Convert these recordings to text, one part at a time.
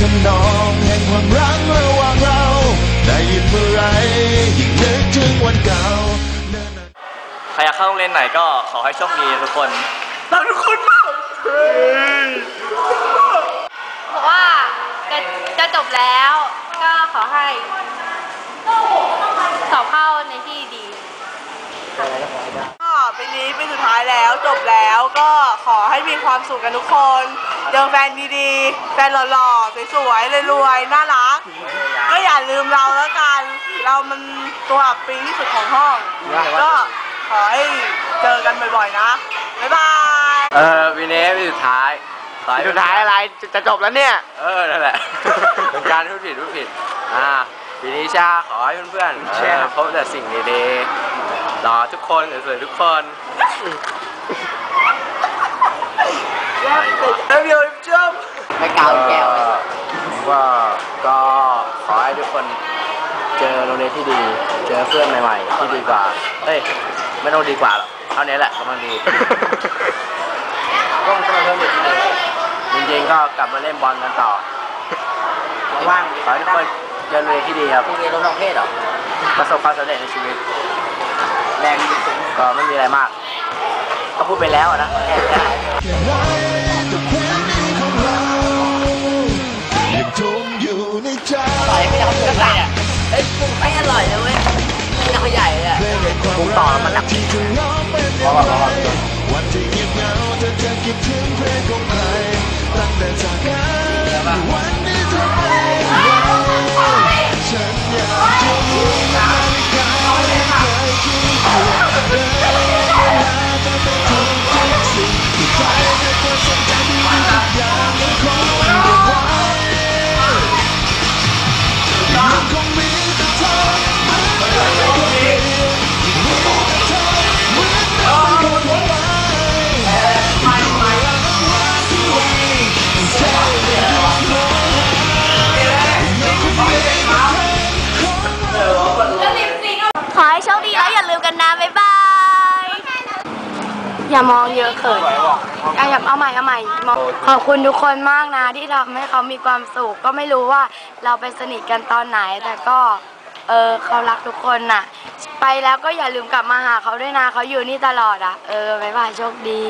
ทำนองแห่งความรักระหว่างเรา ได้ยินเมื่อไรยิ่งนึกถึงวันเก่าใครอยากเข้าโรงเรียนไหนก็ขอให้โชคดีทุกคนรักทุกคนมากบอกว่าจะจะจบแล้ว ก็ขอให้สอบเข้าในที่ดี ก็ปีนี้ปีสุดท้ายแล้วจบแล้วก็ขอให้มีความสุขกันทุกคนเจอแฟนดีๆ แฟนหล่อๆ สวยๆรวยๆ น่ารัก ก็อย่าลืมเราแล้วกัน เรามันตัวปิงที่สุดของห้อง ก็ขอให้เจอกันบ่อยๆ นะ บ๊ายบาย เออวีเนสวีสุดท้ายขอให้สุดท้ายอะไรจะจะจบแล้วเนี่ย เออ นั่นแหละ เป็นการพูดผิดพูดผิด อ่าปีนี้ชาขอให้เพื่อนๆเออพบแต่สิ่งดีๆรอทุกคนสวยๆทุกคน แล้วเดี๋ยวจบไม่กาวแก้วว่าก็ขอให้ทุกคนเจอโรงเรียนที่ดี เจอเพื่อนใหม่ๆที่ดีกว่าเฮ้ย ไม่ต้องดีกว่าหรอกเท่านี้แหละกำลังดีก็มันก็เพิ่มอีกทีจริงๆก็กลับมาเล่นบอลกันต่อ ว่างขอให้ทุกคนเจอโรงเรียนที่ดีครับพรุ่งนี้ลดน้องเพศเหรอ ประสบความสำเร็จในชีวิต แรงมีสูงก็ไม่มีอะไรมาก ก็พูดไปแล้วอะนะแค่ไหนแค่ไรกับเพลงนี้ของเรายังทงอยู่ในใจต่อยไม่เอาเพื่อนเลยอะเฮ้ยปรุงไม่อร่อยเลยเว้ยไม่เอาใหญ่เลยอะเพลงแห่งความรักที่เธอร้องเป็นเพลงวันที่เงียบเหงาเธอจะคิดถึงเพลงของใครตั้งแต่จากกันวันนี้เธอไปไหนฉันอยากจะรู้ อย่ามองเยอะเขินอะอย่าเอาใหม่เอาใหม่มองขอบคุณทุกคนมากนะ ที่ทำให้เขามีความสุข ก็ไม่รู้ว่าเราไปสนิทกันตอนไหน แต่ก็เออเขารักทุกคนน่ะ ไปแล้วก็อย่าลืมกลับมาหาเขาด้วยนะเขาอยู่นี่ตลอดอะ เออบ๊ายบายโชคดี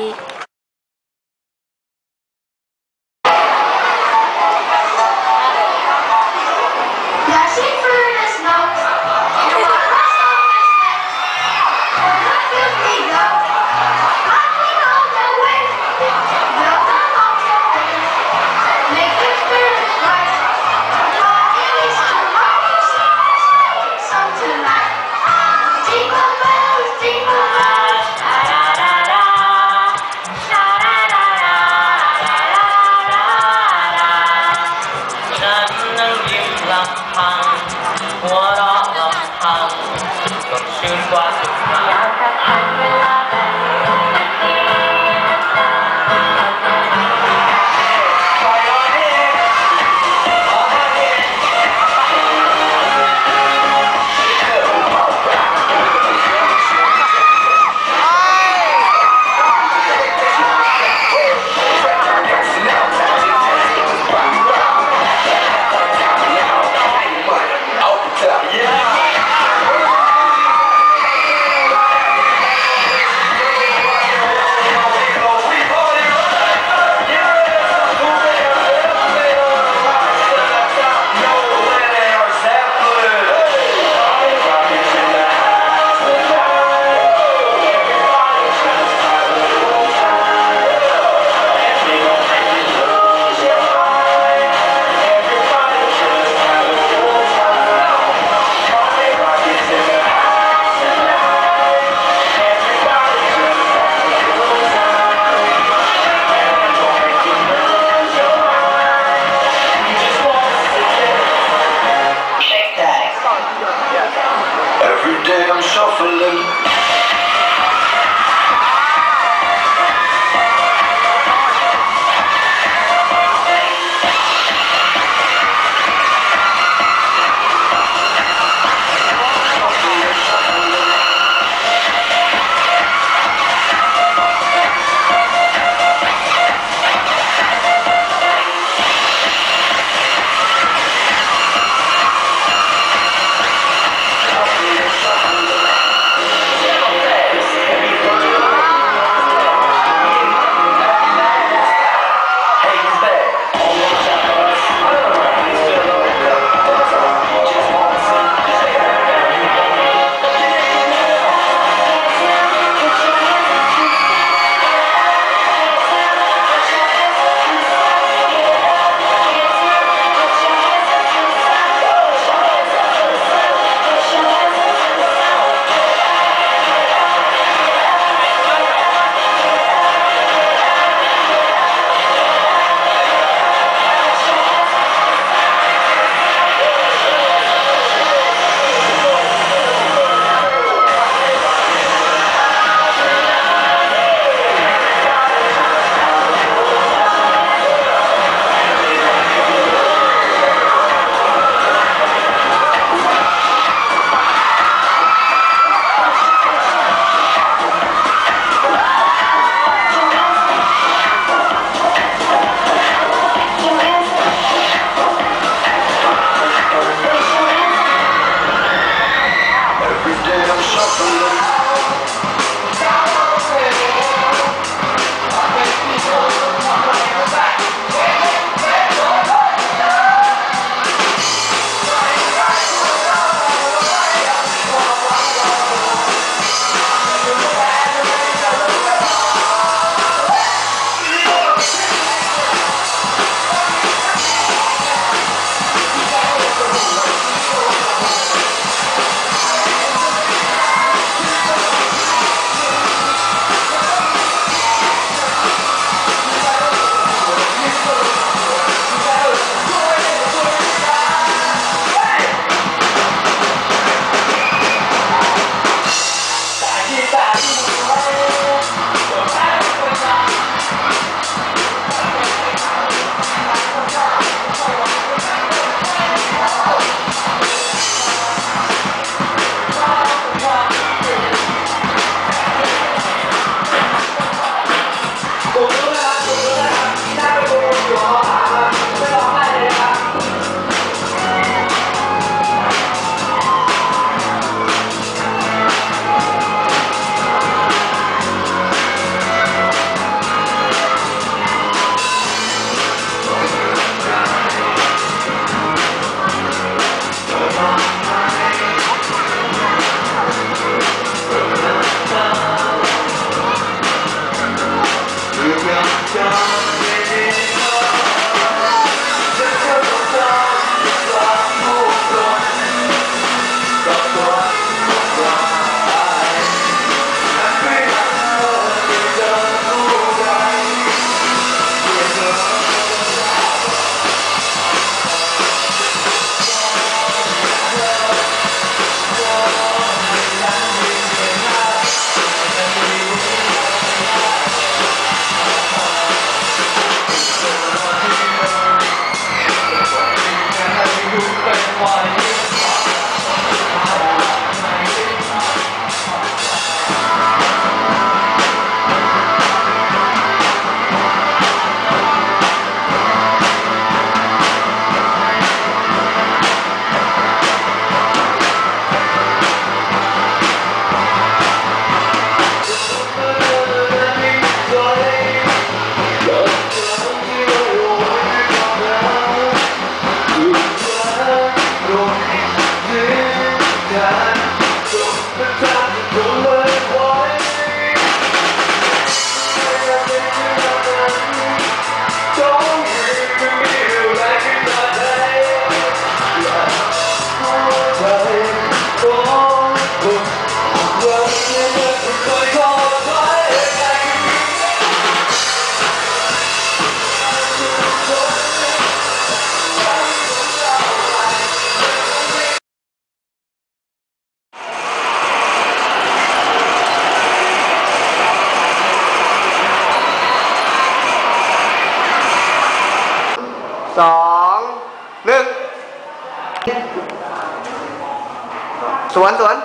วนสวน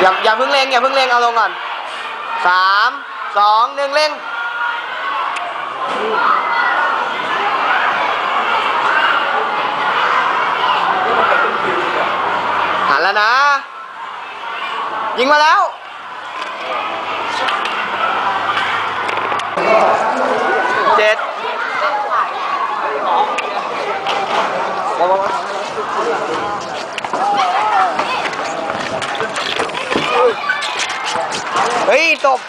อย่าอย่าเพิ่งเล็งอย่าเพิ่งเล็งเอาลงก่อนสามสองหนึ่งเล็งหันแล้วนะ ยิงมาแล้วเจ็ด ฮ้ยตบ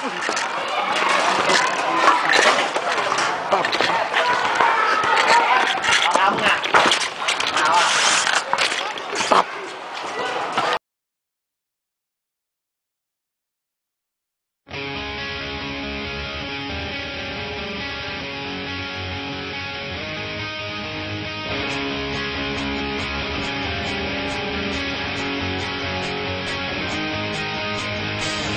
ทำอะ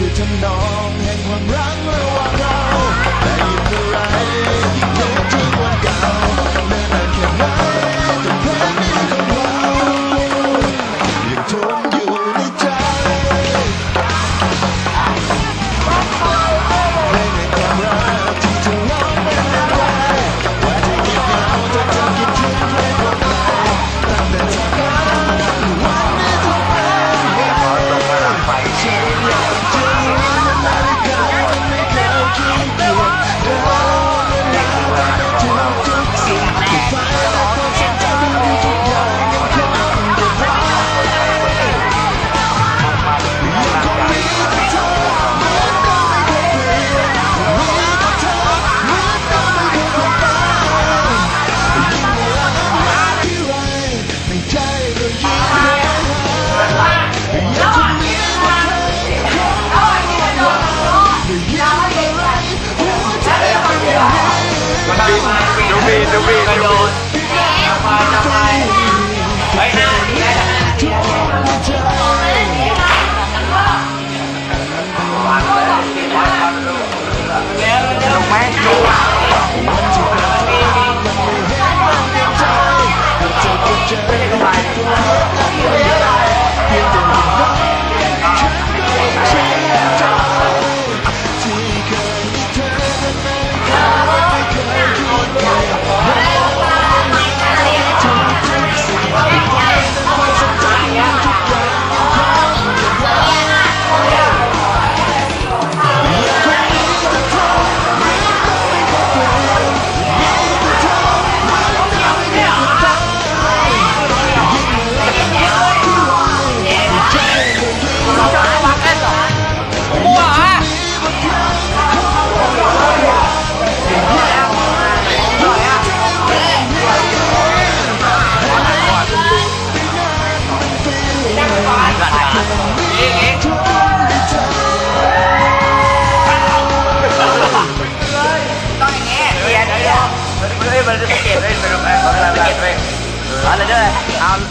คือทำนองแห่งความรักระหว่างเราแต่อกเท่าไร the way, the way. I'll do it. I'll...